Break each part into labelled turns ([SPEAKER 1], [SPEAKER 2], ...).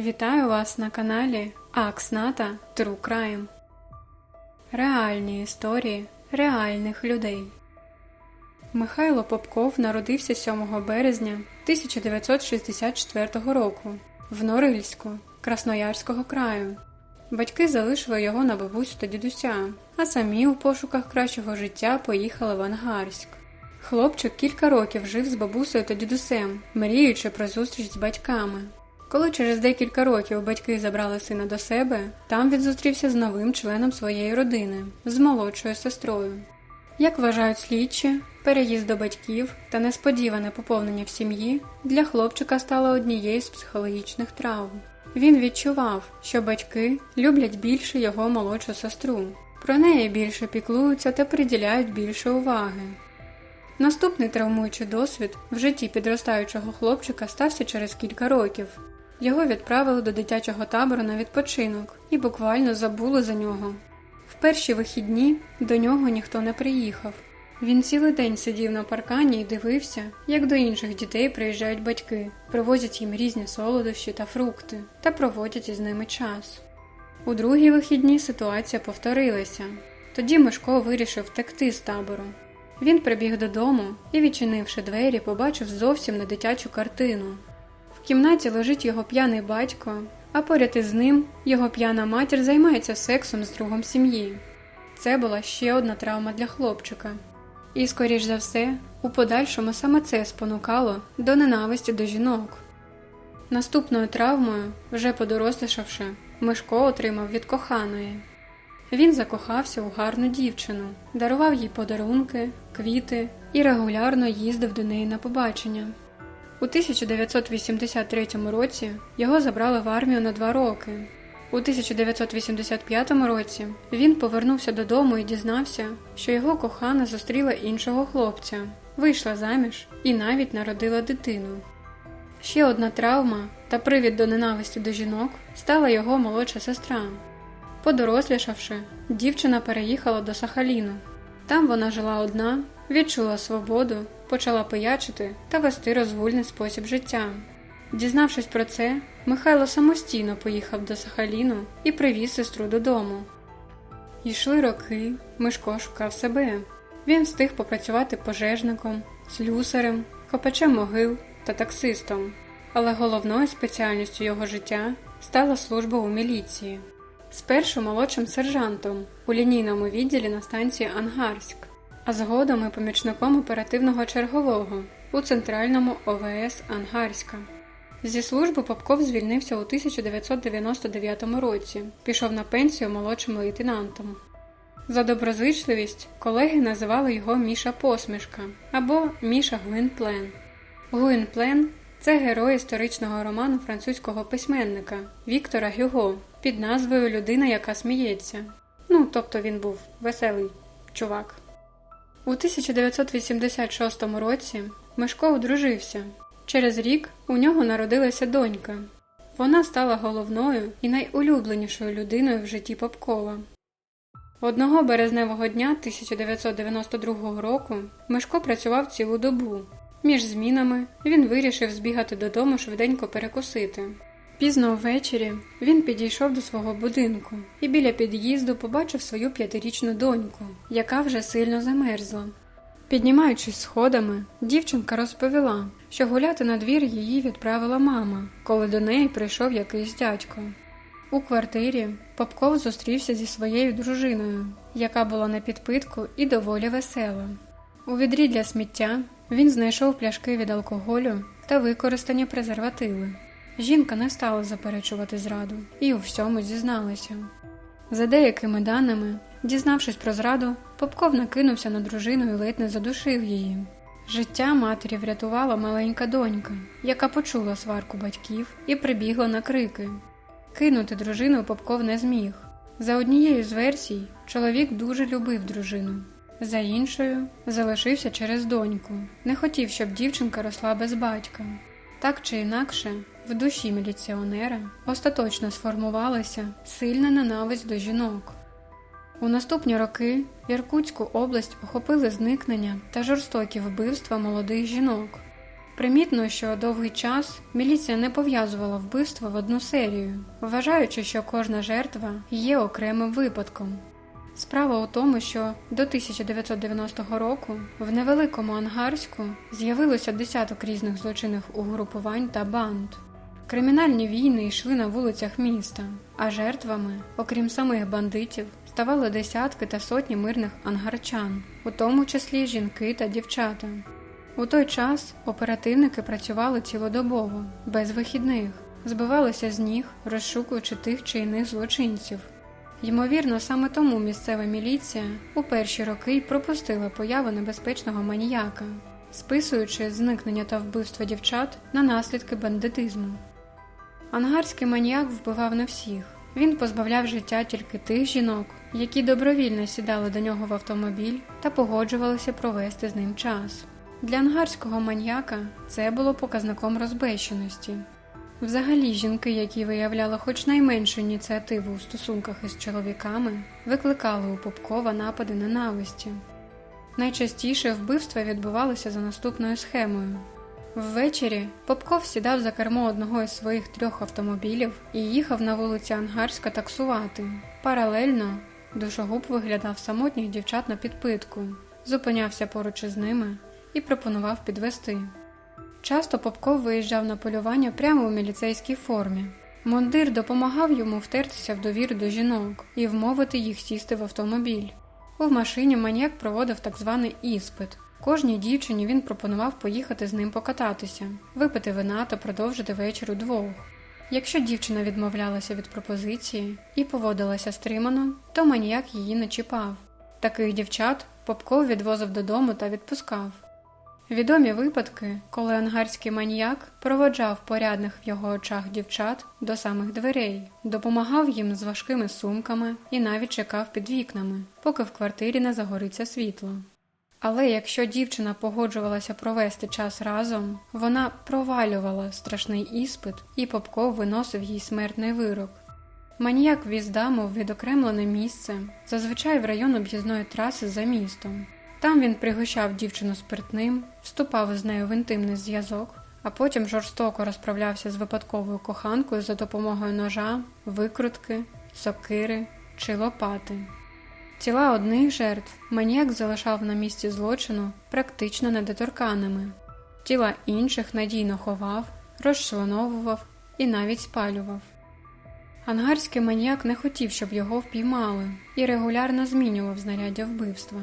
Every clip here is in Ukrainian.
[SPEAKER 1] Вітаю вас на каналі Аксната True Crime. Реальні історії реальних людей. Михайло Попков народився 7 березня 1964 року в Норильську Красноярського краю. Батьки залишили його на бабусю та дідуся, а самі у пошуках кращого життя поїхали в Ангарськ. Хлопчик кілька років жив з бабусею та дідусем, мріючи про зустріч з батьками. Коли через декілька років батьки забрали сина до себе, там він зустрівся з новим членом своєї родини, з молодшою сестрою. Як вважають слідчі, переїзд до батьків та несподіване поповнення в сім'ї для хлопчика стало однією з психологічних травм. Він відчував, що батьки люблять більше його молодшу сестру, про неї більше піклуються та приділяють більше уваги. Наступний травмуючий досвід в житті підростаючого хлопчика стався через кілька років. Його відправили до дитячого табору на відпочинок і буквально забули за нього. В перші вихідні до нього ніхто не приїхав. Він цілий день сидів на паркані і дивився, як до інших дітей приїжджають батьки, привозять їм різні солодощі та фрукти та проводять із ними час. У другі вихідні ситуація повторилася. Тоді Мишко вирішив втекти з табору. Він прибіг додому і, відчинивши двері, побачив зовсім не дитячу картину. В кімнаті лежить його п'яний батько, а поряд із ним його п'яна матір займається сексом з другом сім'ї. Це була ще одна травма для хлопчика. І, скоріш за все, у подальшому саме це спонукало до ненависті до жінок. Наступною травмою, вже подорослішавши, Мишко отримав від коханої. Він закохався у гарну дівчину, дарував їй подарунки, квіти і регулярно їздив до неї на побачення. У 1983 році його забрали в армію на два роки. У 1985 році він повернувся додому і дізнався, що його кохана зустріла іншого хлопця, вийшла заміж і навіть народила дитину. Ще одна травма та привід до ненависті до жінок стала його молодша сестра. Подорослішавши, дівчина переїхала до Сахаліну. Там вона жила одна, відчула свободу, почала пиячити та вести розвульний спосіб життя. Дізнавшись про це, Михайло самостійно поїхав до Сахаліну і привіз сестру додому. Йшли роки, Мишко шукав себе. Він встиг попрацювати пожежником, слюсарем, копачем могил та таксистом. Але головною спеціальністю його життя стала служба у міліції. Спершу молодшим сержантом у лінійному відділі на станції Ангарськ, а згодом і помічником оперативного чергового у центральному ОВС Ангарська. Зі служби Попков звільнився у 1999 році, пішов на пенсію молодшим лейтенантом. За доброзичливість колеги називали його Міша Посмішка або Міша Гуінплен. Гуінплен це герой історичного роману французького письменника Віктора Гюго під назвою Людина, яка сміється. Ну, тобто він був веселий чувак. У 1986 році Мишко одружився. Через рік у нього народилася донька. Вона стала головною і найулюбленішою людиною в житті Попкова. Одного березневого дня 1992 року Мишко працював цілу добу. Між змінами він вирішив збігати додому швиденько перекусити. Пізно ввечері він підійшов до свого будинку і біля під'їзду побачив свою п'ятирічну доньку, яка вже сильно замерзла. Піднімаючись сходами, дівчинка розповіла, що гуляти на двір її відправила мама, коли до неї прийшов якийсь дядько. У квартирі Попков зустрівся зі своєю дружиною, яка була на підпитку і доволі весела. У відрі для сміття він знайшов пляшки від алкоголю та використані презервативи. Жінка не стала заперечувати зраду і у всьому зізналася. За деякими даними, дізнавшись про зраду, Попков накинувся на дружину і ледь не задушив її. Життя матері врятувала маленька донька, яка почула сварку батьків і прибігла на крики. Кинути дружину Попков не зміг. За однією з версій, чоловік дуже любив дружину, за іншою залишився через доньку, не хотів, щоб дівчинка росла без батька. Так чи інакше, в душі міліціонера остаточно сформувалася сильна ненависть до жінок. У наступні роки Іркутську область охопили зникнення та жорстокі вбивства молодих жінок. Примітно, що довгий час міліція не пов'язувала вбивство в одну серію, вважаючи, що кожна жертва є окремим випадком. Справа у тому, що до 1990 року в невеликому Ангарську з'явилося десяток різних злочинних угрупувань та банд. Кримінальні війни йшли на вулицях міста, а жертвами, окрім самих бандитів, ставали десятки та сотні мирних ангарчан, у тому числі жінки та дівчата. У той час оперативники працювали цілодобово, без вихідних, збивалися з ніг, розшукуючи тих чи іних злочинців. Ймовірно, саме тому місцева міліція у перші роки пропустила появу небезпечного маніяка, списуючи зникнення та вбивство дівчат на наслідки бандитизму. Ангарський маніяк вбивав не всіх. Він позбавляв життя тільки тих жінок, які добровільно сідали до нього в автомобіль та погоджувалися провести з ним час. Для ангарського маньяка це було показником розбещеності. Взагалі, жінки, які виявляли хоч найменшу ініціативу у стосунках із чоловіками, викликали у Попкова напади ненависті. Найчастіше вбивства відбувалися за наступною схемою. Ввечері Попков сідав за кермо одного із своїх трьох автомобілів і їхав на вулиці Ангарська таксувати. Паралельно душогуб виглядав самотніх дівчат на підпитку, зупинявся поруч із ними і пропонував підвести. Часто Попков виїжджав на полювання прямо у міліцейській формі. Мундир допомагав йому втертися в довіру до жінок і вмовити їх сісти в автомобіль. У машині маніяк проводив так званий іспит. Кожній дівчині він пропонував поїхати з ним покататися, випити вина та продовжити вечір удвох. Якщо дівчина відмовлялася від пропозиції і поводилася стримано, то маніяк її не чіпав. Таких дівчат Попков відвозив додому та відпускав. Відомі випадки, коли ангарський маніяк проводжав порядних в його очах дівчат до самих дверей, допомагав їм з важкими сумками і навіть чекав під вікнами, поки в квартирі не загориться світло. Але якщо дівчина погоджувалася провести час разом, вона провалювала страшний іспит, і Попков виносив їй смертний вирок. Маніяк віз даму в відокремлене місце, зазвичай в район об'їзної траси за містом. Там він пригощав дівчину спиртним, вступав з нею в інтимний зв'язок, а потім жорстоко розправлявся з випадковою коханкою за допомогою ножа, викрутки, сокири чи лопати. Тіла одних жертв маніяк залишав на місці злочину практично недоторканими, тіла інших надійно ховав, розчленовував і навіть спалював. Ангарський маніяк не хотів, щоб його впіймали, і регулярно змінював знаряддя вбивства.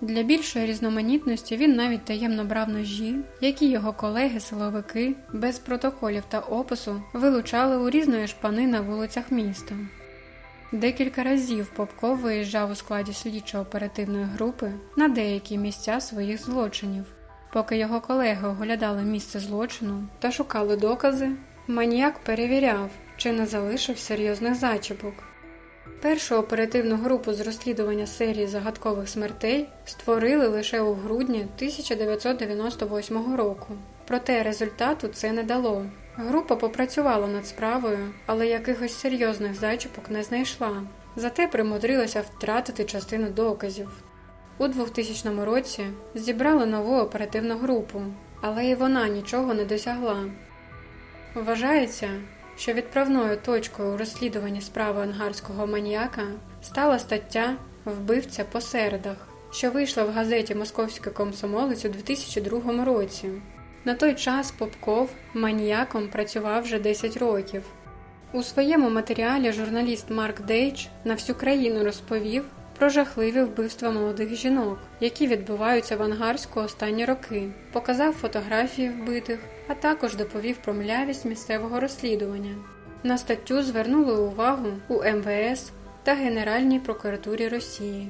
[SPEAKER 1] Для більшої різноманітності він навіть таємно брав ножі, які його колеги-силовики без протоколів та опису вилучали у різної шпани на вулицях міста. Декілька разів Попков виїжджав у складі слідчо-оперативної групи на деякі місця своїх злочинів. Поки його колеги оглядали місце злочину та шукали докази, маніяк перевіряв, чи не залишив серйозних зачіпок. Першу оперативну групу з розслідування серії загадкових смертей створили лише у грудні 1998 року. Проте результату це не дало. Група попрацювала над справою, але якихось серйозних зачіпок не знайшла. Зате примудрилася втратити частину доказів. У 2000 році зібрали нову оперативну групу, але і вона нічого не досягла. Вважається, що відправною точкою у розслідуванні справи ангарського маніяка стала стаття Вбивця по середах, що вийшла в газеті Московський комсомолець у 2002 році. На той час Попков маніяком працював вже 10 років. У своєму матеріалі журналіст Марк Дейч на всю країну розповів про жахливі вбивства молодих жінок, які відбуваються в Ангарську останні роки, показав фотографії вбитих, а також доповів про млявість місцевого розслідування. На статтю звернули увагу у МВС та Генеральній прокуратурі Росії.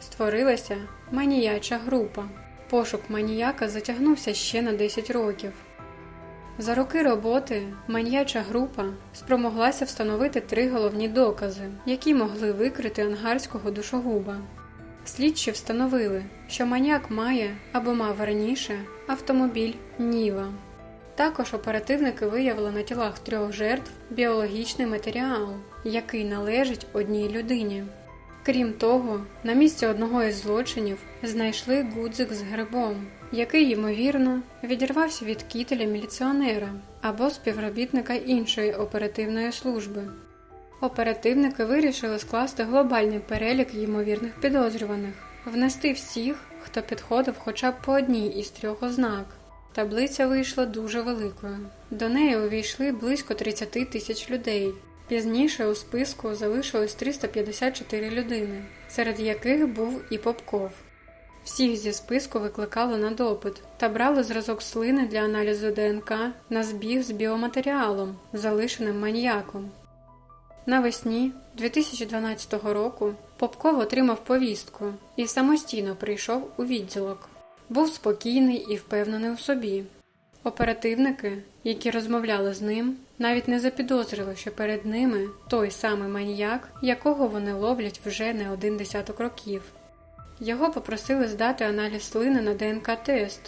[SPEAKER 1] Створилася маніяча група. Пошук маніяка затягнувся ще на 10 років. За роки роботи маньяча група спромоглася встановити три головні докази, які могли викрити ангарського душогуба. Слідчі встановили, що маніяк має або мав раніше автомобіль Ніва. Також оперативники виявили на тілах трьох жертв біологічний матеріал, який належить одній людині. Крім того, на місці одного із злочинів знайшли гудзик з грибом, який, ймовірно, відірвався від кітеля міліціонера або співробітника іншої оперативної служби. Оперативники вирішили скласти глобальний перелік ймовірних підозрюваних, внести всіх, хто підходив хоча б по одній із трьох ознак. Таблиця вийшла дуже великою. До неї увійшли близько 30 тисяч людей. Пізніше у списку залишилось 354 людини, серед яких був і Попков. Всіх зі списку викликали на допит та брали зразок слини для аналізу ДНК на збіг з біоматеріалом, залишеним маніяком. Навесні 2012 року Попков отримав повістку і самостійно прийшов у відділок. Був спокійний і впевнений у собі. Оперативники, які розмовляли з ним, навіть не запідозрили, що перед ними той самий маніяк, якого вони ловлять вже не один десяток років. Його попросили здати аналіз слини на ДНК-тест,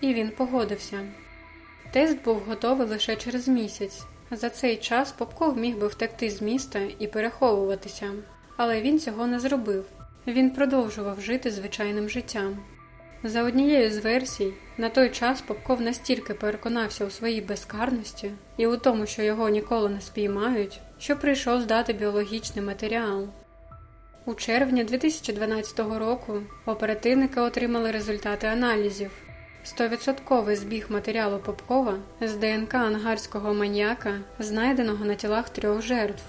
[SPEAKER 1] і він погодився. Тест був готовий лише через місяць. За цей час Попков міг би втекти з міста і переховуватися, але він цього не зробив. Він продовжував жити звичайним життям. За однією з версій, на той час Попков настільки переконався у своїй безкарності і у тому, що його ніколи не спіймають, що прийшов здати біологічний матеріал. У червні 2012 року оперативники отримали результати аналізів. 100% збіг матеріалу Попкова з ДНК ангарського маніяка, знайденого на тілах трьох жертв.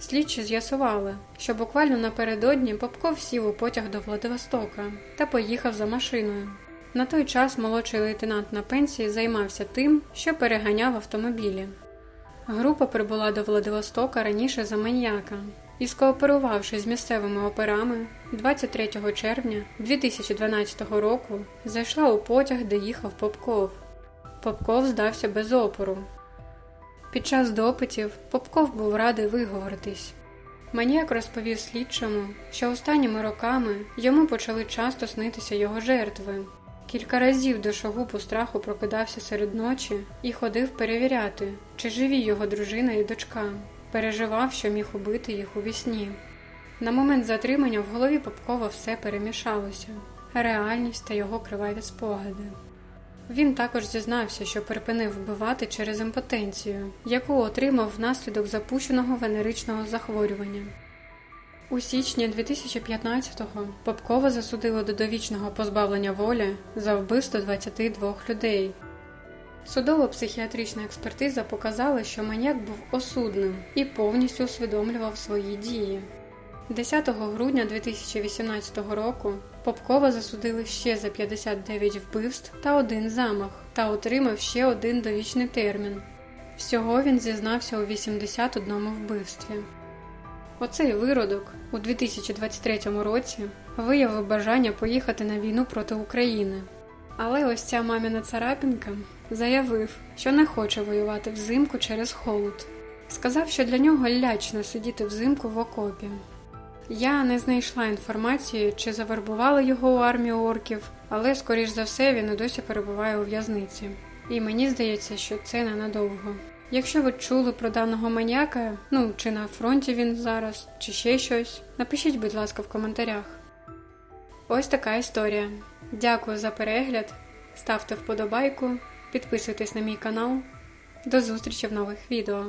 [SPEAKER 1] Слідчі з'ясували, що буквально напередодні Попков сів у потяг до Владивостока та поїхав за машиною. На той час молодший лейтенант на пенсії займався тим, що переганяв автомобілі. Група прибула до Владивостока раніше за маньяка і, скооперувавши з місцевими операми, 23 червня 2012 року зайшла у потяг, де їхав Попков. Попков здався без опору. Під час допитів Попков був радий виговоритись. Маніяк розповів слідчому, що останніми роками йому почали часто снитися його жертви. Кілька разів душогуб у страху прокидався серед ночі і ходив перевіряти, чи живі його дружина і дочка. Переживав, що міг убити їх у вісні. На момент затримання в голові Попкова все перемішалося реальність та його криваві спогади. Він також зізнався, що припинив вбивати через імпотенцію, яку отримав внаслідок запущеного венеричного захворювання. У січні 2015-го Попкова засудили до довічного позбавлення волі за вбивство 22 людей. Судово-психіатрична експертиза показала, що маньяк був осудним і повністю усвідомлював свої дії. 10 грудня 2018 року Попкова засудили ще за 59 вбивств та один замах та отримав ще один довічний термін. Всього він зізнався у 81 вбивстві. Оцей виродок у 2023 році виявив бажання поїхати на війну проти України. Але ось ця маміна царапінка заявив, що не хоче воювати взимку через холод. Сказав, що для нього лячно сидіти взимку в окопі. Я не знайшла інформації, чи завербували його у армію орків, але, скоріш за все, він і досі перебуває у в'язниці. І мені здається, що це ненадовго. Якщо ви чули про даного маніяка, ну чи на фронті він зараз, чи ще щось, напишіть, будь ласка, в коментарях. Ось така історія. Дякую за перегляд. Ставте вподобайку, підписуйтесь на мій канал. До зустрічі в нових відео.